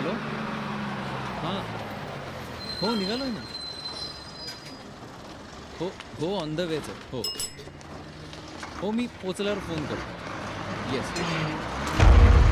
Hello हां. हो निघालोय ना. हो हो ऑन द वेच आहे हो. हो मी पोचल्यावर फोन करतो. येस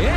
ए!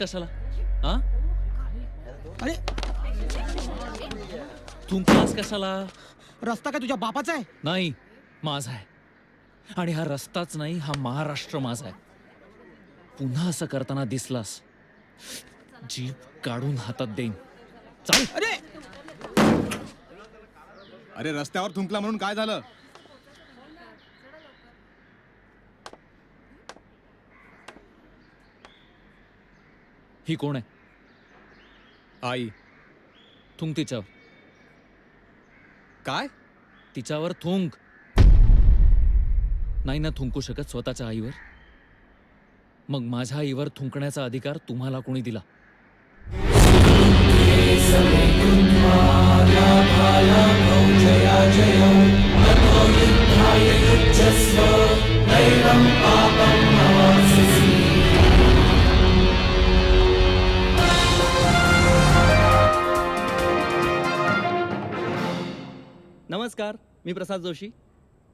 कशाला? हां? अरे! थुंकलास कशाला? रस्ता काय तुझ्या बापाचा आहे? नाही माझा आहे. आणि हा रस्ताच नाही हा महाराष्ट्र माझा आहे. पुन्हा असं करताना दिसलास. जीप काढून हातात देईन. चाल. अरे! अरे रस्त्यावर थुंकला म्हणून काय झालं? ही कोण आहे? आई थुंक तिच्यावर. काय? तिच्यावर थुंक नाही ना थुंकू शकत स्वतःच्या आईवर? मग माझ्या आईवर थुंकण्याचा अधिकार तुम्हाला कोणी दिला? नमस्कार मी प्रसाद जोशी.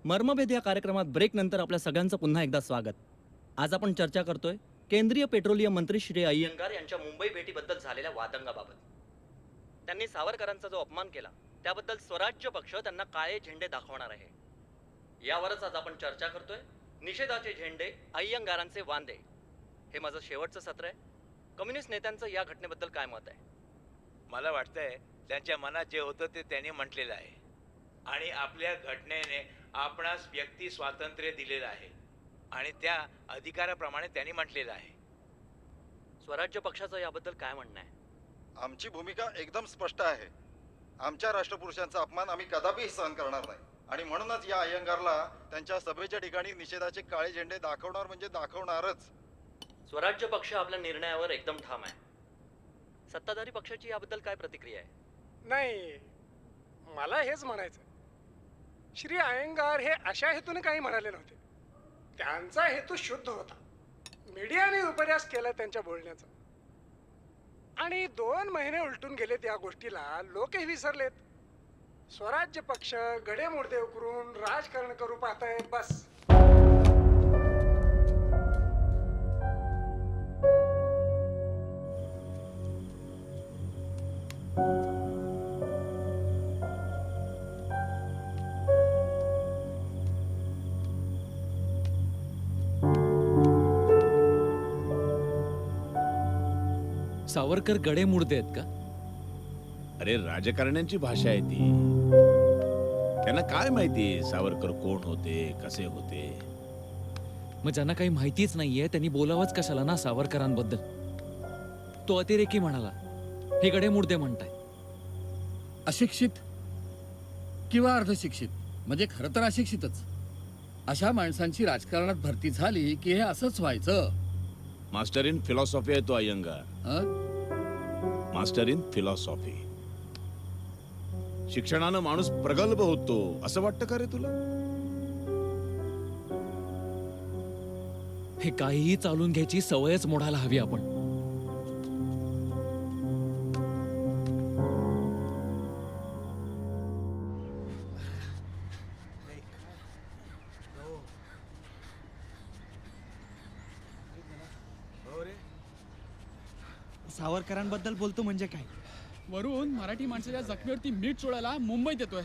मर्मभेद या कार्यक्रमात ब्रेक नंतर आपल्या सगळ्यांचं पुन्हा एकदा स्वागत. आज आपण चर्चा करतोय केंद्रीय पेट्रोलियम मंत्री श्री अय्यंगार यांच्या मुंबई भेटीबद्दल झालेल्या वादंगाबाबत. त्यांनी सावरकरांचा जो अपमान केला त्याबद्दल स्वराज्य पक्ष त्यांना काळे झेंडे दाखवणार आहे. यावरच आज आपण चर्चा करतोय निषेधाचे झेंडे अय्यंगारांचे वांदे. हे माझं शेवटचं सत्र आहे. कम्युनिस्ट नेत्यांचं या घटनेबद्दल काय मत आहे? मला वाटतंय त्यांच्या मनात जे होतं ते त्यांनी म्हटलेलं आहे. आणि आपल्या घटनेने आपणास व्यक्ती स्वातंत्र्य दिलेलं आहे. आणि त्या अधिकाराप्रमाणे त्यांनी म्हटलेलं आहे. स्वराज्य पक्षाचं याबद्दल काय म्हणणं आहे? आमची भूमिका एकदम स्पष्ट आहे. आमच्या राष्ट्रपुरुषांचा अपमान आम्ही कदापिही सहन करणार नाही. आणि म्हणूनच या अय्यंगारला त्यांच्या सभेच्या ठिकाणी निषेधाचे काळे झेंडे दाखवणार म्हणजे दाखवणारच. स्वराज्य पक्ष आपल्या निर्णयावर एकदम ठाम आहे. सत्ताधारी पक्षाची याबद्दल काय प्रतिक्रिया आहे? नाही मला हेच म्हणायचं श्री अयंगार हे अशा हेतूने काही म्हणाले नव्हते. त्यांचा हेतू शुद्ध होता. मीडियाने उपन्यास केला त्यांच्या बोलण्याचा. आणि दोन महिने उलटून गेलेत या गोष्टीला लोकही विसरलेत. स्वराज्य पक्ष गडे मुडदे उकरून राजकारण करू पाहतायत बस. सावरकर गडे मुडदे आहेत का? अरे राजकारण्यांची भाषा आहे ती. त्यांना काय माहिती सावरकर कोण होते कसे होते? मग ज्यांना काही माहितीच नाहीये त्यांनी बोलावंच कशाला ना सावरकरांबद्दल? तो अतिरेकी म्हणाला हे गडे मुडदे म्हणताय. अशिक्षित किंवा अर्धशिक्षित? म्हणजे खरं तर अशिक्षितच. अशा माणसांची राजकारणात भरती झाली की हे असंच व्हायचं. मास्टर इन फिलॉसॉफी आहे तो अय्यंगार. हं? Master in philosophy. शिक्षणानं माणूस प्रगल्भ होतो असं वाटतं का रे तुला? हे काहीही चालून घ्यायची सवयच मोडायला हवी आपण. सावरकरांबद्दल बोलतो म्हणजे काय? वरून मराठी माणसाच्या जखमीवरती मीठ चोळायला मुंबईत येतोय.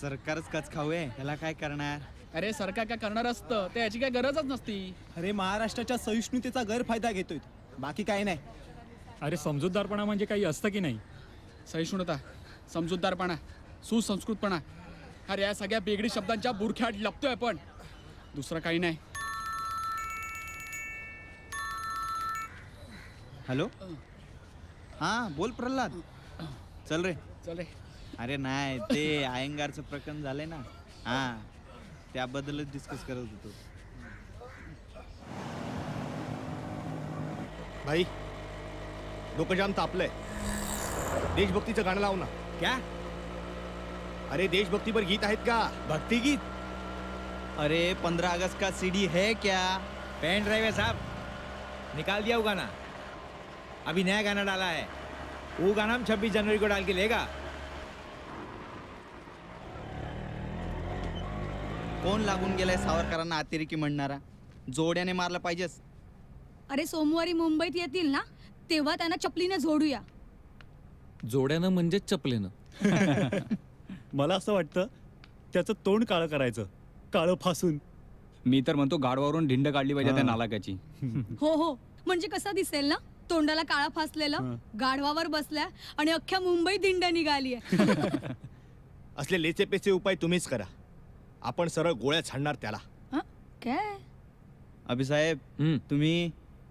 सरकारच कच खाऊ आहे त्याला काय करणार? अरे सरकार काय करणार असतं ते याची काय गरजच नसती. अरे महाराष्ट्राच्या सहिष्णुतेचा गैरफायदा घेतोय. बाकी काही नाही. अरे समजूतदारपणा म्हणजे काही असतं की नाही? सहिष्णुता समजूतदारपणा सुसंस्कृतपणा अरे या सगळ्या बेगडी शब्दांच्या बुरख्यात लपतोय आपण. दुसरं काही नाही. हॅलो? हा बोल प्रल्हाद. चल रे. चल रे. अरे नाही ते अयंगारचं प्रकरण झालंय ना. हा त्याबद्दलच डिस्कस करत होतो. भाई डोकं जाम तापलंय. देशभक्तीचं गाणं लाव ना. क्या? अरे देशभक्तीपर गीत आहेत का? भक्ति गीत? अरे पंद्रह अगस्त का सीडी है क्या? पेन ड्राइव है साहब निकाल दिया वो गाना अभी नया गाना डाला है वो गाना हम छब्बीस जनवरी को डाल के लेगा. कोण लागून गेलाय सावरकरांना अतिरेकी म्हणणारा? जोड्याने मारला पाहिजेच. अरे सोमवारी मुंबईत येतील ना तेव्हा त्यांना चपलीने झोडूया जोड्यानं म्हणजे चपलेनं. मला असं वाटतं त्याचं तोंड काळं करायचं काळं फासून. मी तर म्हणतो गाडवावरून ढिंड काढली पाहिजे त्या नालाकाची हो हो. म्हणजे कसा दिसेल ना? तोंडाला काळा फासलेलं गाढवावर बसल्या आणि अख्ख्या मुंबई दिंड निघाली असले लेचे पेचे उपाय तुम्हीच करा. आपण सरळ गोळ्या छाडणार त्याला. काय? अभिसाहेब. तुम्ही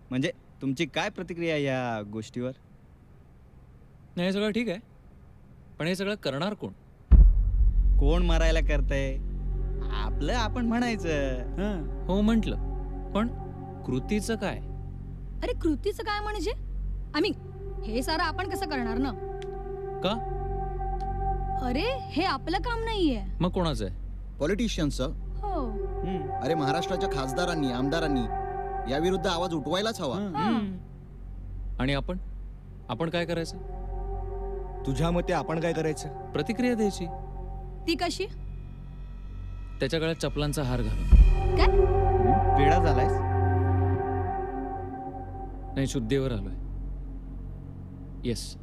म्हणजे तुमची काय प्रतिक्रिया या गोष्टीवर? नाही हे सगळं ठीक आहे. पण हे सगळं करणार कोण? कोण मारायला करतय? आपलं आपण म्हणायचं. हो म्हंटल. पण कृतीचं काय? अरे कृतीचं काय म्हणजे? आय मीन हे सारं आपण कसं करणार ना? का? अरे हे आपलं काम नाहीये. मग कोणाचं आहे? पॉलिटिशियन्सचं हो. हम्म. अरे महाराष्ट्राच्या खासदारांनी आमदारांनी याविरुद्ध आवाज उठवायलाच हवा. हा. आणि आपण? आपण काय करायचं? तुझ्या मते आपण काय करायचं? प्रतिक्रिया द्यायची. ती कशी? त्याच्या गळ्यात चपलांचा हार घालून. काय? वेळा झालायस? नाही शुद्धीवर आलोय. येस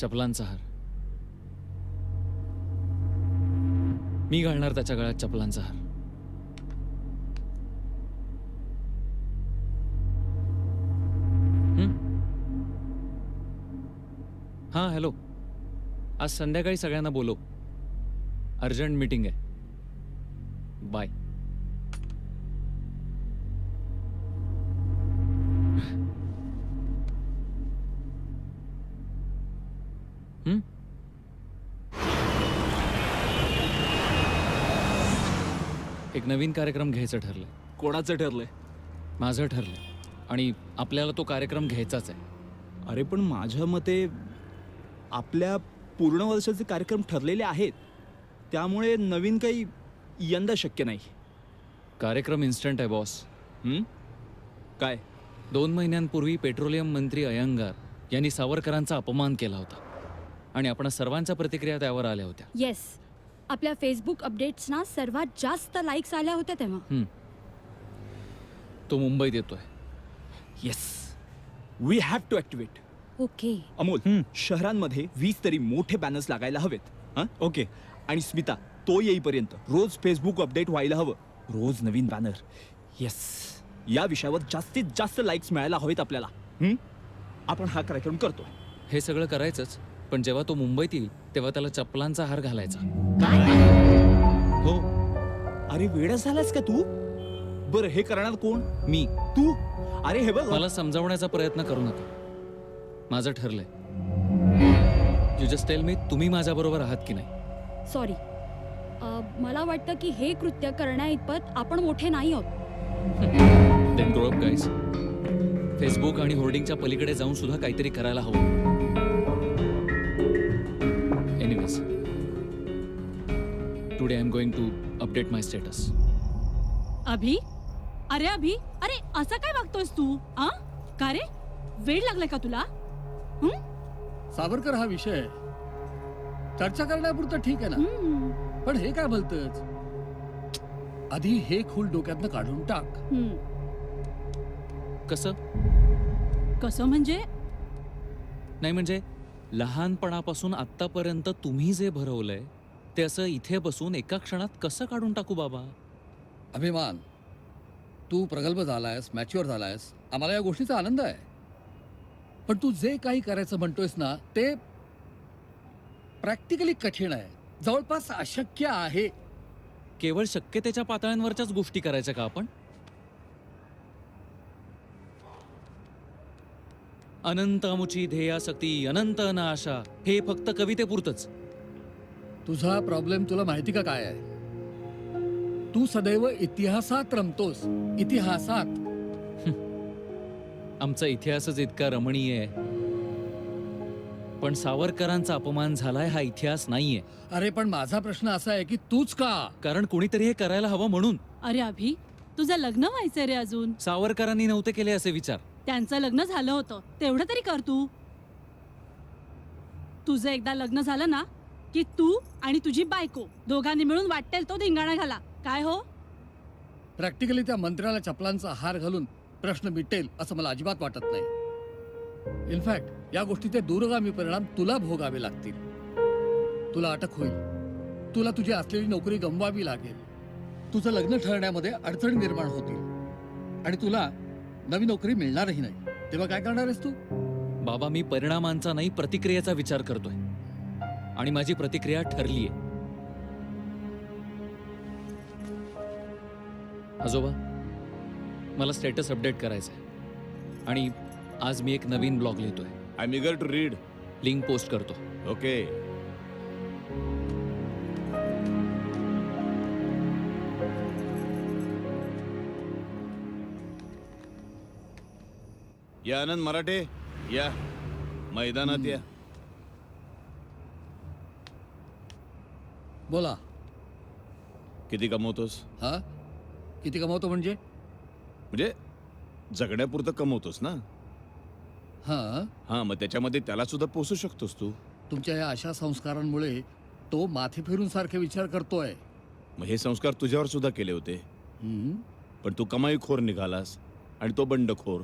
चपलांचा हार. मी घालणार त्याच्या गळ्यात चपलांचा हार. हां? हॅलो. आज संध्याकाळी सगळ्यांना बोलो अर्जंट मीटिंग आहे. बाय. नवीन कार्यक्रम घ्यायचं ठरलंय. कोणाचं ठरलंय? माझं ठरलंय. आणि आपल्याला तो कार्यक्रम घ्यायचाच आहे. अरे पण माझ्या मते आपल्या पूर्ण वर्षाचे कार्यक्रम ठरलेले आहेत. त्यामुळे नवीन काही यंदा शक्य नाही. कार्यक्रम इन्स्टंट आहे बॉस. हं? काय? दोन महिन्यांपूर्वी पेट्रोलियम मंत्री अयंगार यांनी सावरकरांचा अपमान केला होता. आणि आपण सर्वांच्या प्रतिक्रिया त्यावर आल्या होत्या. येस आपल्या फेसबुक अपडेट्सना सर्वात जास्त लाईक्स आल्या होत्या तेव्हा. तो मुंबईत येतोय. Yes we have to activate okay Amol शहरांमध्ये वीस तरी मोठे बॅनर्स लागायला हवेत. हां? ओके आणि स्मिता तो येईपर्यंत रोज फेसबुक अपडेट व्हायला हवं. रोज नवीन बॅनर येस या विषयावर जास्तीत जास्त लाईक्स मिळायला हवेत आपल्याला. हं? आपण हा कार्यक्रम करतो हे सगळं करायचंच. पण जेव्हा तो मुंबईत येईल तेव्हा त्याला चपलांचा हार घालायचा. हो. अरे वेळ झालास का तू? बरं हे करणार कोण? मी. तू? अरे हे बघ. मला समजावण्याचा प्रयत्न करू नका. माझं ठरलंय. यू जस्ट टेल मी तुम्ही माझ्याबरोबर आहात की नाही. सॉरी मला वाटतं की हे कृत्य करण्या इतपत आपण मोठे नाही आहोत. Then grow up guys Facebook आणि होर्डिंगच्या पलीकडे जाऊन सुद्धा काहीतरी करायला हवं. Today I am going to update my status Abhi? अरे अभि? अरे असं काय वागतोयस तू? आ? का रे? वेळ लागलाय का तुला? सावरकर हा विषय चर्चा करण्यापुरतं ठीक आहे ना? पण हे काय भलतच आधी हे खूल डोक्यातनं काढून टाक. कसं? कसं म्हणजे? नाही म्हणजे लहानपणापासून आत्तापर्यंत तुम्ही जे भरवलंय ते असं इथे बसून एका क्षणात कसं काढून टाकू बाबा? अभिमान तू प्रगल्भ झालायस मॅच्युअर झालायस आम्हाला या गोष्टीचा आनंद आहे. पण तू जे काही करायचं म्हणतोयस ना ते प्रॅक्टिकली कठीण आहे. जवळपास अशक्य आहे. केवळ शक्यतेच्या पातळ्यांवरच्याच गोष्टी करायच्या का आपण? अनंत अमुची ध्येयासक्ती अनंत अनाशा हे फक्त कवितेपुरतच. तुझा प्रॉब्लेम तुला माहिती का काय आहे? तू सदैव इतिहासात रमतोस. इतिहासात. आमचा इतिहासच इतका रमणीय आहे. पण सावरकरांचा अपमान झालाय हा इतिहास नाहीये. अरे पण माझा प्रश्न असा आहे की तूच का? कारण कोणीतरी हे करायला हवं म्हणून. अरे अभि तुझं लग्न व्हायचंय रे अजून. सावरकरांनी नव्हते केले असे विचार. त्यांचं लग्न झालं होतं. तेवढं तरी कर तू. तुझं एकदा लग्न झालं ना की तू आणि तुझी बायको दोघांनी मिळून वाटेल तो धिंगाणा घाला. काय हो? प्रॅक्टिकली त्या मंत्र्याला चपलांचा हार घालून प्रश्न मिटेल असं मला अजिबात वाटत नाही. इनफॅक्ट या गोष्टीचे दूरगामी परिणाम तुला भोगावे लागतील. तुला अटक होईल. तुला तुझी असलेली नोकरी गमवावी लागेल. तुझं लग्न ठरण्यामध्ये अडचणी निर्माण होतील. आणि तुला नवी नोकरी मिळणारही नाही. तेव्हा काय करणार आहेस तू? बाबा मी परिणामांचा नाही प्रतिक्रियेचा विचार करतोय. आणि माझी प्रतिक्रिया ठरलीये. आजोबा मला स्टेटस अपडेट करायचंय. आणि आज मी एक नवीन ब्लॉग लिहितोय. I am eager to read link post करतो. ओके या आनंद मराठे या. मैदानात या. बोला. किती कमवतोस? हा? किती कमावतो म्हणजे? म्हणजे जगण्यापुरतं कमवतोस ना? हा? हा मग त्याच्यामध्ये त्याला सुद्धा पोसू शकतोस तू. तुमच्या या अशा संस्कारांमुळे तो माथे फिरून सारखे विचार करतोय. मग हे संस्कार तुझ्यावर सुद्धा केले होते. हम्म. पण तू कमाईखोर निघालास आणि तो बंडखोर.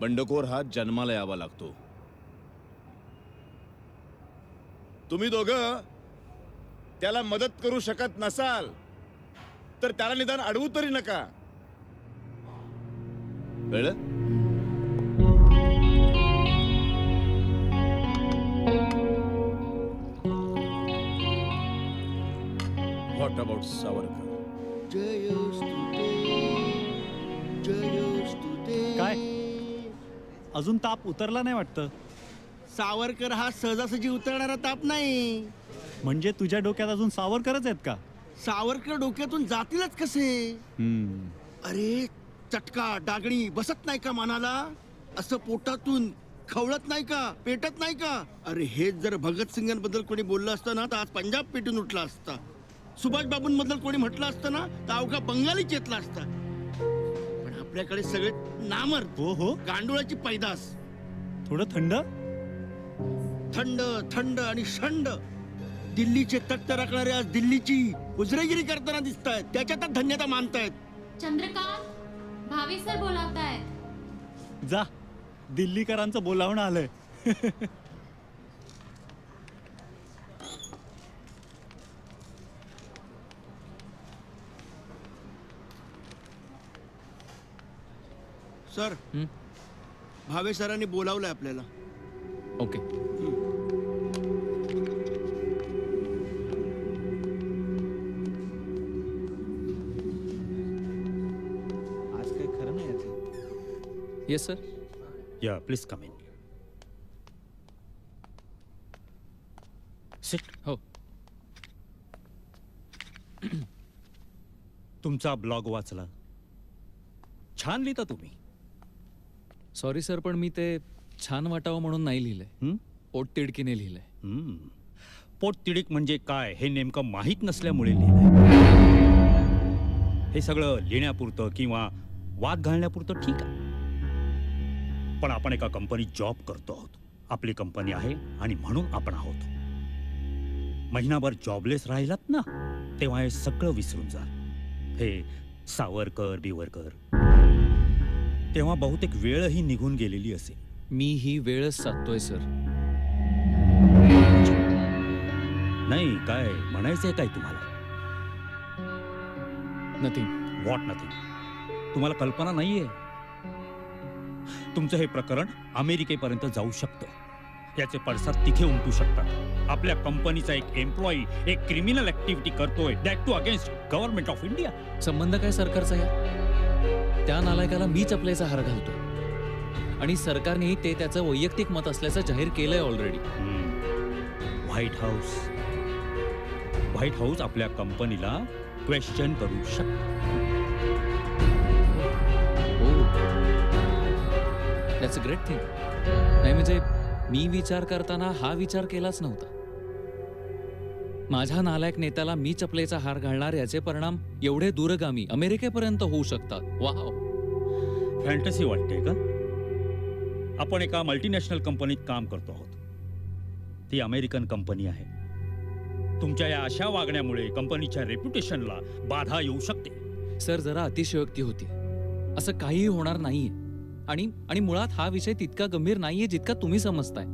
बंडखोर हा जन्माला यावा लागतो. तुम्ही दोघं त्याला मदत करू शकत नसाल तर त्याला निदान अडवू तरी नका. कळलं? व्हॉट अबाउट सावरकर काय? अजून ताप उतरला नाही वाटतं? सावरकर हा सहजासहजी उतरणारा ताप नाही. म्हणजे तुझ्या डोक्यात अजून सावरकरच आहेत का? सावरकर डोक्यातून जातीलच कसे? हम्म. अरे चटका डागणी बसत नाही का मनाला? असं पोटातून खवळत नाही का? पेटत नाही का? अरे हेच जर भगतसिंगांबद्दल कोणी बोललं असतं ना तर आज पंजाब पेटून उठला असता. सुभाष बाबूंबद्दल कोणी म्हटलं असतं ना तर अवघा बंगाली चेतला असता. पण आपल्याकडे सगळे नामर. हो हो. गांडुळाची पैदास. थोडं थंड? थंड थंड आणि शंड. दिल्लीचे तख्त राखणारे आज दिल्लीची उजरेगिरी करताना दिसत आहेत त्याच्यातच धन्यता मानतायत. चंद्रकांत भावी सर बोलावतायत. जा. दिल्लीकरांचं बोलावणं आलंय. सर हं? भावे सरांनी बोलावलंय आपल्याला. ओके. येस सर या प्लीज कम इन सिट हो तुमचा ब्लॉग वाचला. छान लिहिता तुम्ही. सॉरी सर पण मी ते छान वाटावं म्हणून नाही लिहिलंय. हं? पोटतिडकीने लिहिलंय. पोटतिडीक म्हणजे काय हे नेमकं माहीत नसल्यामुळे लिहिलंय. हे सगळं लिहिण्यापुरतं किंवा वाद घालण्यापुरतं ठीक आहे. पण आपण एका कंपनीत जॉब करतो आहोत. आपली कंपनी आहे आणि म्हणून आपण आहोत. महिनाभर जॉबलेस राहिलात ना तेव्हा हे सगळं विसरून जा हे सावरकर बिवरकर. तेव्हा बहुतेक वेळही निघून गेलेली असेल. मी ही वेळच साधतोय सर. नाही काय म्हणायचंय काय तुम्हाला? नथिंग वॉट नथिंग तुम्हाला कल्पना नाहीये? तुमचं हे प्रकरण अमेरिकेपर्यंत जाऊ शकतं. याचे पडसाद तिथे उमटू शकतात. आपल्या कंपनीचा एक एम्प्लॉई एक क्रिमिनल ऍक्टिव्हिटी करतोय. That too against government of India संबंध काय सरकारचा या? त्या नालायकाला मी चपलेचा हार घालतो आणि सरकारने ते त्याचं वैयक्तिक मत असल्याचं जाहीर केलंय already white house white house आपल्या कंपनीला क्वेश्चन करू शकतं. दॅट्स अ ग्रेट थिंग नाही म्हणजे मी विचार करताना हा विचार केलाच नव्हता. माझ्या नालायक नेत्याला मी चपलेचा हार घालणार याचे परिणाम एवढे दूरगामी अमेरिकेपर्यंत होऊ शकतात. वाव फॅन्टसी वाटते का? आपण एका मल्टीनॅशनल कंपनीत काम करतो आहोत. ती अमेरिकन कंपनी आहे. तुमच्या या अशा वागण्यामुळे कंपनीच्या रेप्युटेशनला बाधा येऊ शकते. सर जरा अतिशयोक्ती होती. असं काहीही होणार नाहीये. आणि आणि मुळात हा विषय तितका गंभीर नाहीये जितका तुम्ही समजताय.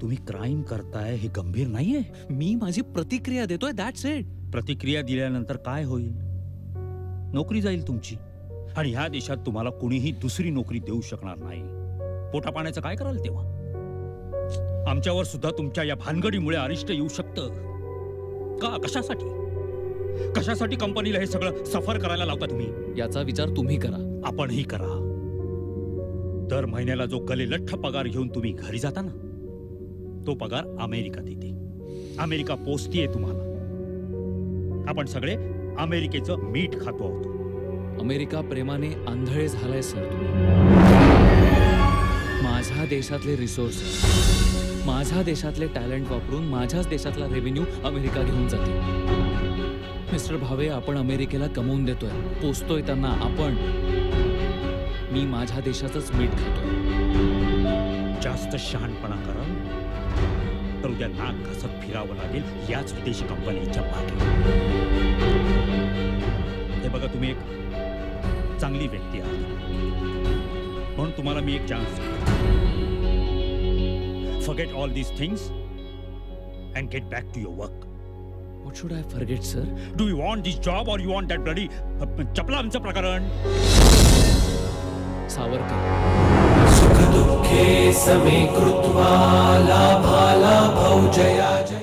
तुम्ही क्राईम करताय हे गंभीर नाहीये? मी माझी प्रतिक्रिया देतोय दॅट्स इट प्रतिक्रिया दिल्यानंतर काय होईल? नोकरी जाईल तुमची. आणि ह्या देशात तुम्हाला कुणीही दुसरी नोकरी देऊ शकणार नाही. पोटा पाण्याचं काय कराल तेव्हा? आमच्यावर सुद्धा तुमच्या या भानगडीमुळे अरिष्ट येऊ शकतं. का? कशासाठी? कशासाठी कंपनीला हे सगळं सफर करायला लावता तुम्ही? याचा विचार तुम्ही करा. आपणही करा. दर महिन्याला जो गलेलठ्ठ पगार घेऊन तुम्ही घरी जाता ना तो पगार अमेरिका देते अमेरिका पोचतीये तुम्हाला. आपण सगळे अमेरिकेचं मीठ खातो आहोत. अमेरिका प्रेमाने आंधळे झालाय सर तुम्ही. माझ्या देशातले रिसोर्सेस माझ्या देशातले टॅलेंट वापरून माझ्याच देशातला रेव्हेन्यू अमेरिका घेऊन जाते. मिस्टर भावे आपण अमेरिकेला कमवून देतोय. पोचतोय त्यांना आपण. मी माझ्या देशाचंच मीठ खातोय. जास्त शहाणपणा करा. तर उद्या नाक घसत फिरावं लागेल याच विदेशी कंपनीच्या मागे हे बघा तुम्ही एक चांगली व्यक्ती आहात. म्हणून तुम्हाला मी एक chance forget all these things and get back to your work What should I forget, sir? Do you want this job or you want that bloody uh, चपलांचं प्रकरण सावरकर दुःखे समे कृत्वा लाभालाभौ जया जय